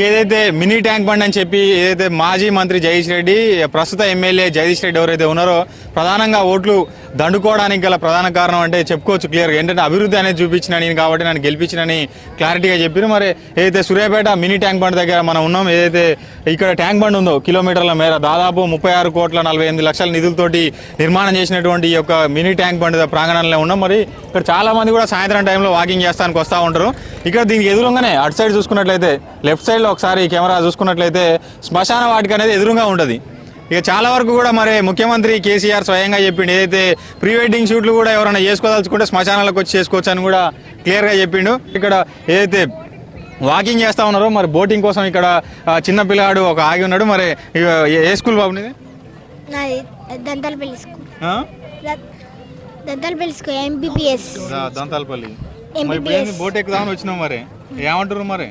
ఏదైతే mini tank bund అని చెప్పి ఏదైతే మాజీ మంత్రి జగదీష్ రెడ్డి ప్రస్తుత ఎమ్మెల్యే జగదీష్ రెడ్డి ఎవరైతే ఉన్నారో ప్రధానంగా ఓట్లు దండుకోవడానికి గల ప్రధాన కారణం అంటే చెప్పుకోవచ్చు క్లియర్గా. ఏంటంటే అభివృద్ధి అనేది చూపించిన నేను కాబట్టి నన్ను గెలిపించినని క్లారిటీగా చెప్పిన మరి ఏదైతే సూర్యాపేట మినీ ట్యాంక్ బండ్ దగ్గర మనం ఉన్నాం ఏదైతే ఇక్కడ ట్యాంక్ బండ్ ఉందో కిలోమీటర్ల మేర దాదాపు ముప్పై ఆరు కోట్ల నలభై ఎనిమిది లక్షల నిధులతోటి నిర్మాణం చేసినటువంటి ఈ యొక్క మినీ ట్యాంక్ బండ్ ప్రాంగణంలో ఉన్నాం. మరి ఇక్కడ చాలా మంది కూడా సాయంత్రం టైంలో వాకింగ్ చేస్తానికి వస్తూ ఉంటారు. ఇక్కడ దీనికి ఎదురుగానే అటు సైడ్ చూసుకున్నట్లయితే లెఫ్ట్ సైడ్లో ఒకసారి కెమెరా చూసుకున్నట్లయితే శ్మశాన వాటికి అనేది ఎదురుగా ఉంటుంది. ఇక చాలా వరకు కూడా మరి ముఖ్యమంత్రి కేసీఆర్ స్వయంగా చెప్పిండు. ఏదైతే ప్రీ వెడ్డింగ్ షూట్లు కూడా ఎవరైనా చేసుకోదలుచుకుంటే శ్మశానాలకు వచ్చి చేసుకోవచ్చు అని కూడా క్లియర్గా చెప్పిండు. ఇక్కడ ఏదైతే వాకింగ్ చేస్తా ఉన్నారో మరి బోటింగ్ కోసం ఇక్కడ చిన్న పిల్లాడు ఒక ఆగి ఉన్నాడు. మరి ఏ- స్కూల్ బాబు నీది? నాది దంతాల పెళ్ళి స్కూల్. ఆ? దంతాల పెళ్ళి స్కూల్ ఎంబీబీఎస్ దంతాలపల్లి. బోట్ ఎక్కుదామని వచ్చినావు మరి? ఏమంటారు మరి?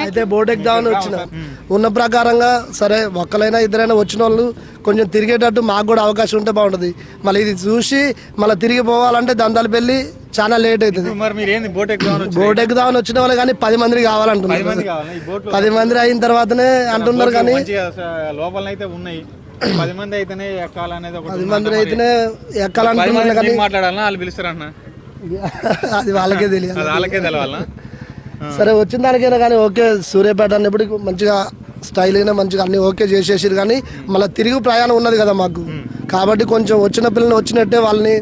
అయితే బోట్ ఎక్కుదామని వచ్చిన. ఉన్న ప్రకారంగా సరే ఒక్కలైనా ఇద్దరైనా వచ్చిన వాళ్ళు కొంచెం తిరిగేటట్టు మాకు కూడా అవకాశం ఉంటే బాగుంటుంది మళ్ళీ ఇది చూసి మళ్ళీ తిరిగి పోవాలంటే దందాలు పెళ్ళి చాలా లేట్ అవుతుంది. ఇప్పుడు మరి మీరు ఏంది బోట్ ఎక్కుదామని వచ్చి బోట్ ఎక్కుదామని వచ్చిన వాళ్ళు కానీ పది మంది పది కావాలంటున్నారు మంది కావాలి. ఈ బోట్ పది మంది అయిన తర్వాతనే అంటున్నారు కానీ లోపలనైతే ఉన్నాయి. పది మంది అయితేనే ఎక్కాలనేది పది. మంది అయితేనే ఎక్కాలంటున్నారు కానీ నేను మాట్లాడాలన్నా? వాళ్ళు పిలుస్తారన్న? అది వాళ్ళకే తెలియదు. అది వాళ్ళకే తెలవాలనా సరే వచ్చిన దానికైనా కానీ ఓకే సూర్యాపేట అన్నప్పుడు మంచిగా స్టైల్ అయినా మంచిగా అన్ని ఓకే చేసేసారు కానీ మళ్ళీ తిరిగి ప్రయాణం ఉన్నది కదా మాకు. కాబట్టి కొంచెం వచ్చిన పిల్లల్ని వచ్చినట్టే వాళ్ళని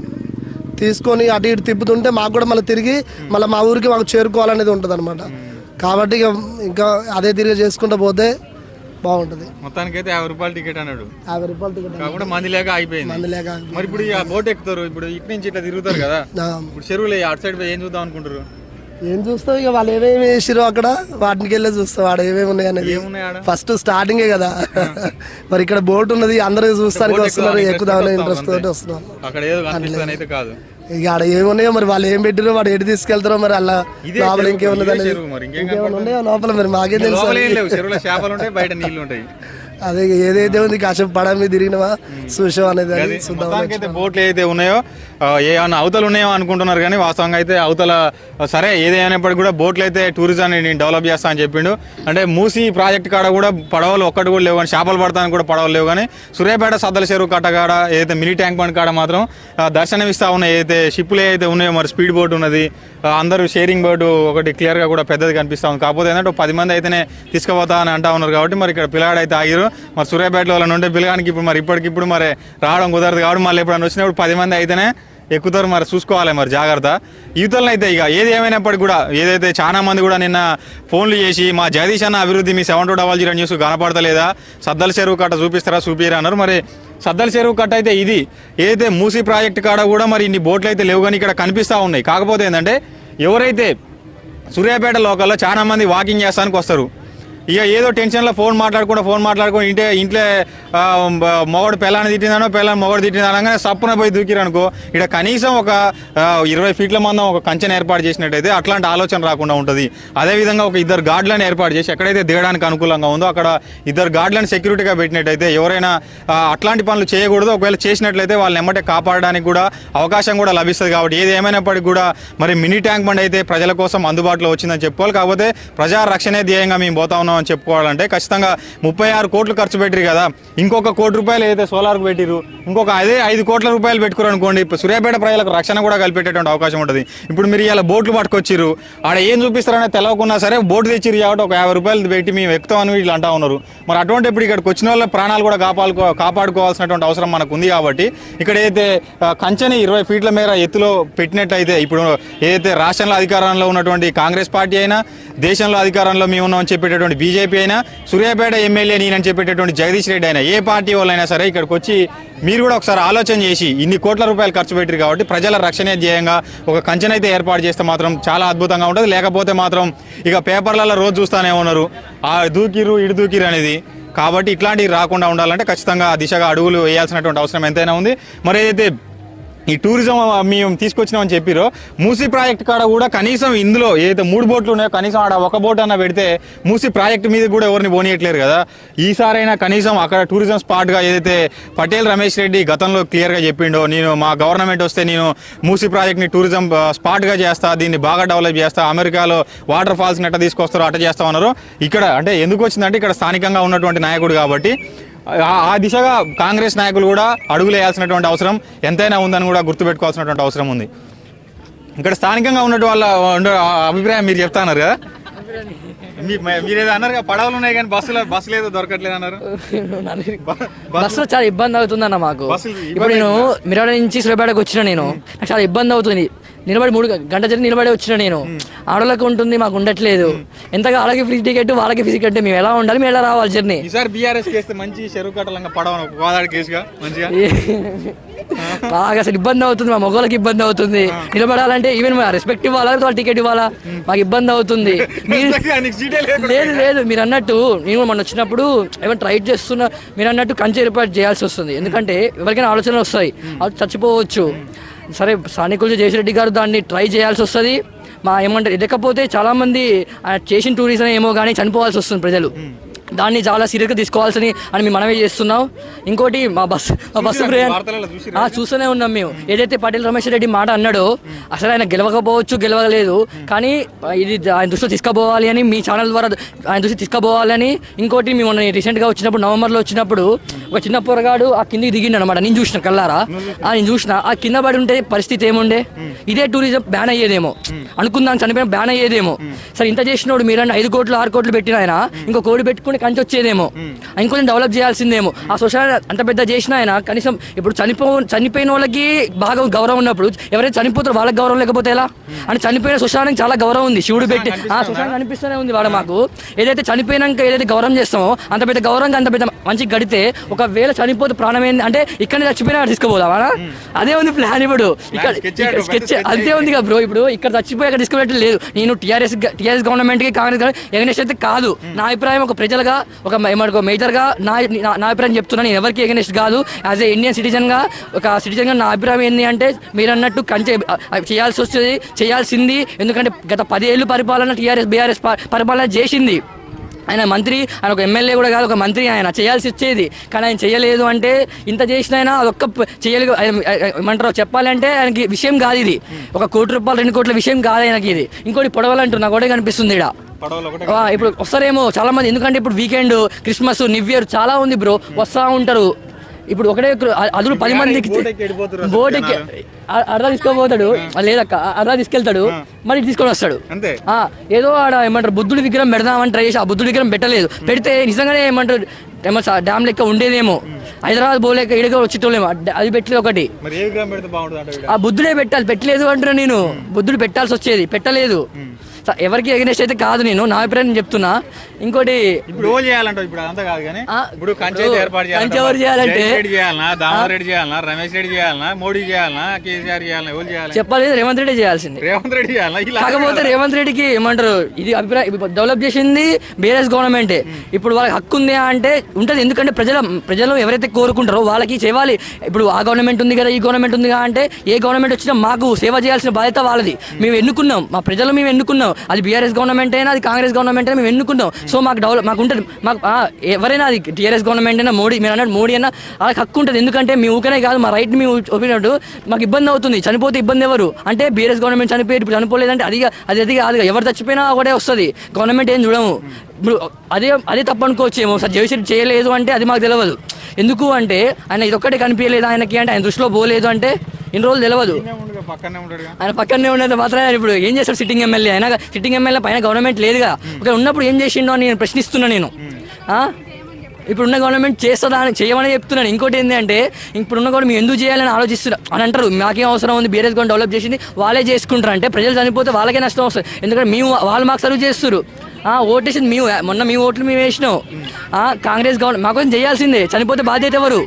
తీసుకొని అటు ఇటు తిప్పుతుంటే మాకు కూడా మళ్ళీ తిరిగి మళ్ళీ మా ఊరికి మాకు చేరుకోవాలనేది ఉంటుంది అనమాట కాబట్టి ఇక అదే తిరిగి చేసుకుంటూ పోతే బాగుంటుంది. మొత్తానికైతే యాభై రూపాయలు టికెట్ అన్నాడు. యాభై రూపాయలు టికెట్ కాకుండా మంది లేక అయిపోయింది. మంది లేక మరి ఇప్పుడు బోట్ ఎక్కుతారు ఇప్పుడు ఇటు నుంచి ఇట్లా తిరుగుతారు కదా. ఇప్పుడు చెరువులు అటు సైడ్ పోయి ఏం చూద్దాం అనుకుంటారు ఏం చూస్తావు? ఇక వాళ్ళు ఏమేమి వేసిరో అక్కడ? వాటికి వెళ్ళి చూస్తావు. ఆడ ఏమేమి ఉన్నాయి అనేది. ఫస్ట్ స్టార్టింగే కదా. మరి ఇక్కడ బోట్ ఉన్నది అందరూ చూస్తానికి వస్తున్నారు. ఎక్కుదామని interest ఇంట్రెస్ట్ తోటి తోటి వస్తాం వస్తున్నారు ఇక ఆడ ఏమున్నాయో మరి వాళ్ళు ఏం పెట్టిరో వాడు ఎటు తీసుకెళ్తారో మరి అలా లోపల ఇంకేమున్నది ఇంకేమైనా ఉన్నాయో లోపల మరి? మాకేం తెలుసు అదే ఏదైతే ఉంది కాసేపు పడ మీద తిరిగినవా? చూసాం అనేది అది చూద్దాం అయితే బోట్లు ఏదైతే ఉన్నాయో ఆ, ఏమన్నా అవతలు ఉన్నాయో అనుకుంటున్నారు కానీ వాస్తవంగా అయితే అవతల సరే ఏదైనప్పటికీ కూడా బోట్లు అయితే టూరిజాన్ని నేను డెవలప్ చేస్తా అని చెప్పిండు. అంటే మూసి ప్రాజెక్ట్ కాడ కూడా పడవలు ఒక్కటి కూడా లేవు కానీ చేపలు పడతానికి కూడా పడవలు లేవు కానీ సూర్యాపేట సద్దల చెరువు కట్ట కాడ ఏదైతే మినీ ట్యాంక్ బండ్ కాడ మాత్రం ఆ, దర్శనం ఇస్తా ఉన్నాయి ఏదైతే షిప్పులు ఏదైతే ఉన్నాయో మరి స్పీడ్ బోట్ ఉన్నది అందరూ షేరింగ్ బోట్ ఒకటి క్లియర్గా కూడా పెద్దది కనిపిస్తా ఉంది. కాకపోతే ఏంటంటే పది మంది అయితేనే తీసుకుపోతా అని అంటా ఉన్నారు కాబట్టి మరి ఇక్కడ పిల్లాడు అయితే ఆగిరు. మరి సూర్యాపేటలో వాళ్ళని ఉంటే పిల్లగానికి ఇప్పుడు మరి ఇప్పటికిప్పుడు మరి రావడం కుదరదు కాబట్టి మళ్ళీ ఎప్పుడైనా వచ్చినప్పుడు పది మంది అయితేనే ఎక్కుతారు మరి చూసుకోవాలి మరి జాగ్రత్త. యువతలను అయితే ఇక ఏది ఏమైనప్పటికీ కూడా ఏదైతే చాలా మంది కూడా నిన్న ఫోన్లు చేసి మా జగదీష్ అన్న అభివృద్ధి మీ seven two double zero news కనపడతలేదా? సద్దల చెరువు కట్ట చూపిస్తారా చూపిరా అన్నారు. మరి సద్దల చెరువు కట్ట అయితే ఇది. ఏదైతే మూసీ ప్రాజెక్ట్ కాడ కూడా మరి ఇన్ని బోట్లు అయితే లేవు కానీ ఇక్కడ కనిపిస్తూ ఉన్నాయి. కాకపోతే ఏంటంటే ఎవరైతే సూర్యాపేట లోకల్లో చాలా మంది వాకింగ్ చేస్తానికి వస్తారు ఇక ఏదో టెన్షన్లో ఫోన్ మాట్లాడుకుంటూ ఫోన్ మాట్లాడుకుని ఇంటే ఇంట్లో మొగడు పిల్లని తిట్టిందనో పిల్లని మొగడు తిట్టిందనగానే సప్పున పోయి దూకిరనుకో ఇక్కడ కనీసం ఒక ఇరవై ఫీట్ల మందం ఒక కంచెను ఏర్పాటు చేసినట్టయితే అట్లాంటి ఆలోచన రాకుండా ఉంటుంది. అదేవిధంగా ఒక ఇద్దరు గార్డులను ఏర్పాటు చేసి ఎక్కడైతే దిగడానికి అనుకూలంగా ఉందో అక్కడ ఇద్దరు గార్డులను సెక్యూరిటీగా పెట్టినట్టయితే ఎవరైనా అట్లాంటి పనులు చేయకూడదు. ఒకవేళ చేసినట్లయితే వాళ్ళని ఎమ్మటే కాపాడడానికి కూడా అవకాశం కూడా లభిస్తుంది కాబట్టి ఏది ఏమైనప్పటికీ కూడా మరి మినీ ట్యాంక్ బండ్ అయితే ప్రజల కోసం అందుబాటులో వచ్చిందని చెప్పుకోవాలి. కాకపోతే ప్రజా రక్షణే ధ్యేయంగా మేము పోతా ఉన్నామని చెప్పుకోవాలంటే ఖచ్చితంగా ముప్పై ఆరు కోట్లు ఖర్చు పెట్టిరు కదా. ఇంకొక కోటి రూపాయలు ఏదైతే సోలార్కు పెట్టిరు ఇంకొక అదే ఐదు కోట్ల రూపాయలు పెట్టుకురు అనుకోండి ఇప్పుడు సూర్యాపేట ప్రజలకు రక్షణ కూడా కల్పెట్టేటువంటి అవకాశం ఉంటుంది. ఇప్పుడు మీరు ఇలా బోట్లు పట్టుకొచ్చిర్రు ఆడ ఏం చూపిస్తారనే తెలవకున్నా సరే బోటు తెచ్చిరు కాబట్టి ఒక యాభై రూపాయలు పెట్టి మేము ఎక్కుతామని వీళ్ళు అంటా ఉన్నారు. మరి అటువంటి ఇప్పుడు ఇక్కడికి వచ్చిన వాళ్ళ ప్రాణాలు కూడా కాపాడుకో కాపాడుకోవాల్సినటువంటి అవసరం మనకు ఉంది కాబట్టి ఇక్కడ ఏదైతే కంచెని ఇరవై ఫీట్ల మేర ఎత్తులో పెట్టినట్టయితే ఇప్పుడు ఏదైతే రాష్ట్రంలో అధికారంలో ఉన్నటువంటి కాంగ్రెస్ పార్టీ అయినా దేశంలో అధికారంలో మేము ఉన్నామని చెప్పేటటువంటి బీజేపీ అయినా సూర్యాపేట ఎమ్మెల్యే నేనని చెప్పేటటువంటి జగదీష్ రెడ్డి అయినా ఏ పార్టీ వాళ్ళైనా సరే ఇక్కడికి వచ్చి మీరు కూడా ఒకసారి ఆలోచన చేసి ఇన్ని కోట్ల రూపాయలు ఖర్చు పెట్టారు కాబట్టి ప్రజల రక్షణ ధ్యేయంగా ఒక కంచెనైతే ఏర్పాటు చేస్తే మాత్రం చాలా అద్భుతంగా ఉంటుంది. లేకపోతే మాత్రం ఇక పేపర్లలో రోజు చూస్తానే ఉన్నారు. ఆ దూకిరు ఇడు దూకిరు అనేది. కాబట్టి ఇట్లాంటివి రాకుండా ఉండాలంటే ఖచ్చితంగా దిశగా అడుగులు వేయాల్సినటువంటి అవసరం ఎంతైనా ఉంది. మరి ఏదైతే ఈ టూరిజం మేము తీసుకొచ్చినామని చెప్పిరో మూసీ ప్రాజెక్ట్ కాడ కూడా కనీసం ఇందులో ఏదైతే మూడు బోట్లు ఉన్నాయో కనీసం ఆడ ఒక బోట్ అన్న పెడితే మూసీ ప్రాజెక్ట్ మీద కూడా ఎవరిని పోనీయట్లేరు కదా. ఈసారైనా కనీసం అక్కడ టూరిజం స్పాట్గా ఏదైతే పటేల్ రమేష్ రెడ్డి గతంలో క్లియర్గా చెప్పిండో నేను మా గవర్నమెంట్ వస్తే నేను మూసీ ప్రాజెక్ట్ని టూరిజం స్పాట్గా చేస్తా దీన్ని బాగా డెవలప్ చేస్తా అమెరికాలో వాటర్ ఫాల్స్ నెట్ట తీసుకొస్తారో అట్ట చేస్తా ఉన్నారు ఇక్కడ అంటే ఎందుకు వచ్చిందంటే ఇక్కడ స్థానికంగా ఉన్నటువంటి నాయకుడు కాబట్టి ఆ- దిశగా కాంగ్రెస్ నాయకులు కూడా అడుగులు వేయాల్సినటువంటి అవసరం ఎంతైనా ఉందని కూడా గుర్తుపెట్టుకోవాల్సినటువంటి అవసరం ఉంది. ఇక్కడ స్థానికంగా ఉన్నట్టు వాళ్ళ అభిప్రాయం మీరు చెప్తాన్నారు కదా? మీ- మీరు ఏదో అన్నారు కదా, పడవలు ఉన్నాయి కానీ బస్సులో బస్సులు ఏదో దొరకట్లేదు అన్నారు. బస్సులో చాలా ఇబ్బంది అవుతుందన్న మాకు. బస్సులు ఇబ్బంది ఇప్పుడు నేను మిరాడ నుంచి సులభేడకు వచ్చిన నేను నాకు చాలా ఇబ్బంది అవుతుంది. నిలబడి మూడు గంట జరిగి నిలబడి వచ్చిన నేను. ఆడోళ్ళకి ఉంటుంది మాకు ఉండట్లేదు. ఎంతగా వాళ్ళకి ఫ్రీ టికెట్ వాళ్ళకి ఫ్రీ టికెట్ మేము ఎలా ఉండాలి మేము ఎలా రావాలి జర్నీ ఈసారి బీఆర్ఎస్ కేస్తే మంచి చెరువు కట్టలంగా పడవ గోదావరి కేసుగా మంచిగా. బాగా అసలు ఇబ్బంది అవుతుంది మా మొగోళ్ళకి ఇబ్బంది అవుతుంది. నిలబడాలంటే ఈవెన్ మా రెస్పెక్ట్ ఇవ్వాలా వాళ్ళ టికెట్ ఇవ్వాలా? మాకు ఇబ్బంది అవుతుంది. లేదు లేదు మీరు అన్నట్టు నేను మొన్న వచ్చినప్పుడు ఏమైనా ట్రై చేస్తున్నా మీరు అన్నట్టు కంచె ఏర్పాటు చేయాల్సి వస్తుంది. ఎందుకంటే ఎవరికైనా ఆలోచనలు వస్తాయి. అది చచ్చిపోవచ్చు. సరే స్థానికులు జయశ్రెడ్డి గారు దాన్ని ట్రై చేయాల్సి వస్తుంది. మా ఏమంటారు లేకపోతే చాలామంది చేసిన టూరిజం ఏమో కానీ చనిపోవాల్సి వస్తుంది ప్రజలు. దాన్ని చాలా సీరియస్గా తీసుకోవాల్సి అని మేము మనమే చేస్తున్నాం. ఇంకోటి మా బస్ మా బస్సు ప్రయాణం చూస్తూనే ఉన్నాం మేము. ఏదైతే పటేల్ రమేష్ రెడ్డి మాట అన్నాడో అసలు ఆయన గెలవకపోవచ్చు గెలవలేదు. కానీ ఇది ఆయన దృష్టిలో తీసుకుపోవాలి అని మీ ఛానల్ ద్వారా ఆయన దృష్టి తీసుకుపోవాలని ఇంకోటి మేము మొన్న రీసెంట్గా వచ్చినప్పుడు నవంబర్లో వచ్చినప్పుడు ఒక చిన్న పొరగాడు ఆ కిందికి దిగిండు అనమాట నేను చూసిన కల్లారా ఆ నేను చూసిన. ఆ కింద పడి ఉంటే పరిస్థితి ఏముండే? ఇదే టూరిజం బ్యాన్ అయ్యేదేమో. అనుకుందాం చనిపోయిన బ్యాన్ అయ్యేదేమో. సరే ఇంత చేసినోడు మీరన్న ఐదు కోట్లు ఆరు కోట్లు పెట్టిన ఆయన ఇంకో కోడి పెట్టుకుని కంచి వచ్చేదేమో ఇంకొంచెం డెవలప్ చేయాల్సిందేమో. ఆ సొసైటీ అంత పెద్ద చేసిన ఆయన కనీసం ఇప్పుడు చనిపో చనిపోయిన వాళ్ళకి బాగా గౌరవం ఉన్నప్పుడు ఎవరైతే చనిపోతారో వాళ్ళకి గౌరవం లేకపోతే ఎలా? అని చనిపోయిన సుశానికి చాలా గౌరవం ఉంది. శివుడు పెట్టి ఆ సుశాంత్ అనిపిస్తూనే ఉంది వాడు మాకు. ఏదైతే చనిపోయినాక ఏదైతే గౌరవం చేస్తామో అంత పెద్ద గౌరవంగా అంత పెద్ద మంచి గడితే ఒకవేళ చనిపోతే ప్రాణం ఏంది అంటే ఇక్కడ చచ్చిపోయినా తీసుకుపోదామా? అదే ఉంది ప్లాన్ ఇప్పుడు. ఇక్కడ స్కెచ్ అంతే ఉంది కదా బ్రో ఇప్పుడు. ఇక్కడ చచ్చిపోయి అక్కడ తీసుకున్నట్టు లేదు. నేను టీఆర్ఎస్ టీఆర్ఎస్ గవర్నమెంట్కి కాంగ్రెస్ ఎగనెస్ట్ అయితే కాదు. నా అభిప్రాయం ఒక ప్రజలుగా ఒక మనకు మేజర్గా నా నా- నా అభిప్రాయం చెప్తున్నాను నేను ఎవరికి ఎగనెస్ట్ కాదు. యాజ్ ఏ ఇండియన్ సిటిజన్గా ఒక సిటిజన్గా నా అభిప్రాయం ఏంటి అంటే మీరు అన్నట్టు కంచె చేయాల్సి వస్తుంది చేయాల్సింది. ఎందుకంటే గత పదేళ్ళు పరిపాలన టీఆర్ఎస్ బీఆర్ఎస్ పరిపాలన చేసింది. ఆయన మంత్రి ఆయన ఒక ఎమ్మెల్యే కూడా కాదు ఒక మంత్రి ఆయన. చేయాల్సి వచ్చేది. కానీ ఆయన చేయలేదు అంటే ఇంత చేసిన ఆయన అదొక్క చేయలే చేయలేదు. చెప్పాలంటే ఆయనకి విషయం కాదు ఇది. ఒక కోటి రూపాయలు రెండు కోట్ల విషయం కాదు ఆయనకి ఇది. ఇంకోటి పొడవలంటూ కూడా కనిపిస్తుంది ఇక్కడ ఇప్పుడు వస్తారేమో చాలా మంది ఎందుకంటే ఇప్పుడు వీకెండ్ క్రిస్మస్ న్యూ ఇయర్ చాలా ఉంది బ్రో. వస్తా ఉంటారు. ఇప్పుడు ఒకటే అదులు పది మందికి బోట్ ఎక్కి అర్ధా తీసుకోపోతాడు. లేదక్క అర్ధా తీసుకెళ్తాడు. మళ్ళీ తీసుకొని వస్తాడు. ఏదో ఆడ ఏమంటారు బుద్ధుడి విగ్రహం పెడదామని ట్రై చేసి ఆ బుద్ధుడి విగ్రహం పెట్టలేదు. పెడితే నిజంగానే ఏమంటారు డ్యామ్ లెక్క ఉండేదేమో. హైదరాబాద్ పోలేక ఇడిగా వచ్చేటోళ్ళేమో. అది పెట్టలేదు ఒకటి. ఆ బుద్ధుడే పెట్టాలి పెట్టలేదు అంటున్నా నేను. బుద్ధుడు పెట్టాల్సి వచ్చేది. పెట్టలేదు. ఎవరికి ఎగనెస్ట్ అయితే కాదు నేను నా అభిప్రాయం నేను చెప్తున్నా. ఇంకోటి ఇప్పుడు ఓ చేయాలంటావు ఇప్పుడు అదంతా కాదు కానీ ఇప్పుడు కంచె ఏర్పాటు చేయాలంటే? జగన్ రెడ్డి చేయాలనా దామోదర్ రెడ్డి చేయాలనా రమేష్ రెడ్డి చేయాలనా మోడీ చేయాలనా కేసీఆర్ చేయాలనా ఎవరు చేయాలి? చెప్పాలి రేవంత్ రెడ్డి చేయాల్సింది. రేవంత్ రెడ్డి కాకపోతే రేవంత్ రెడ్డికి ఏమంటారు ఇది అభిప్రాయం ఇప్పుడు డెవలప్ చేసింది బీఆర్ఎస్ గవర్నమెంటే. ఇప్పుడు వాళ్ళకి హక్కు ఉంది అంటే ఉంటుంది ఎందుకంటే ప్రజల ప్రజలు ఎవరైతే కోరుకుంటారో వాళ్ళకి చేయాలి. ఇప్పుడు ఆ గవర్నమెంట్ ఉంది కదా ఈ గవర్నమెంట్ ఉంది కదా అంటే ఏ గవర్నమెంట్ వచ్చినా మాకు సేవ చేయాల్సిన బాధ్యత వాళ్ళది. మేము ఎన్నుకున్నాం మా ప్రజలు మేము ఎన్నుకున్నాం. అది బీఆర్ఎస్ గవర్నమెంట్ అయినా అది కాంగ్రెస్ గవర్నమెంట్ అయినా మేము ఎన్నుకున్నాం సో మాకు డెవలప్ మాకు ఉంటుంది. మాకు ఎవరైనా అది టీఆర్ఎస్ గవర్నమెంట్ అయినా మోడీ మీరు అన్నట్టు మోడీ అయినా అది హక్కు ఉంటుంది. ఎందుకంటే మీ ఊకనే కాదు మా రైట్ మీ ఒప్పినట్టు మాకు ఇబ్బంది అవుతుంది. చనిపోతే ఇబ్బంది ఎవరు? అంటే బీఆర్ఎస్ గవర్నమెంట్ చనిపోయి ఇప్పుడు చనిపోలేదంటే అది అది అది కాదు ఎవరు చచ్చిపోయినా ఒకటే వస్తుంది. గవర్నమెంట్ ఏం చూడము. ఇప్పుడు అదే అదే తప్పు అనుకోవచ్చేమో సార్ జయశ్రీ చేయలేదు అంటే అది మాకు తెలియదు ఎందుకు అంటే ఆయన ఇదొక్కటే కనిపించలేదు ఆయనకి అంటే ఆయన దృష్టిలో పోలేదు అంటే ఇన్ని రోజులు తెలియదు ఆయన పక్కనే ఉన్నది మాత్రమే ఆయన ఇప్పుడు ఏం చేస్తాడు సిట్టింగ్ ఎమ్మెల్యే? అయినా సిట్టింగ్ ఎమ్మెల్యే పైన గవర్నమెంట్ లేదుగా. ఒక ఉన్నప్పుడు ఏం చేసిండో అని నేను ప్రశ్నిస్తున్నా నేను. ఆ? ఇప్పుడున్న గవర్నమెంట్ చేస్తుందా అని చేయమని చెప్తున్నాను. ఇంకోటి ఏంటి అంటే ఇప్పుడున్న కూడా మేము ఎందుకు చేయాలని ఆలోచిస్తున్నా అని అంటారు. మాకేం అవసరం ఉంది? బీఆర్ఎస్ గవర్నమెంట్ డెవలప్ చేసింది వాళ్ళే చేసుకుంటారు. అంటే ప్రజలు చనిపోతే వాళ్ళకే నష్టం వస్తుంది. ఎందుకంటే మేము వాళ్ళు మాకు సర్వ్ చేస్తారు ఆ, ఓటేసింది మేము. మొన్న మీ ఓట్లు మేము వేసినాం. కాంగ్రెస్ గవర్నమెంట్ మాకు చేయాల్సిందే. చనిపోతే బాధ్యత ఎవరు?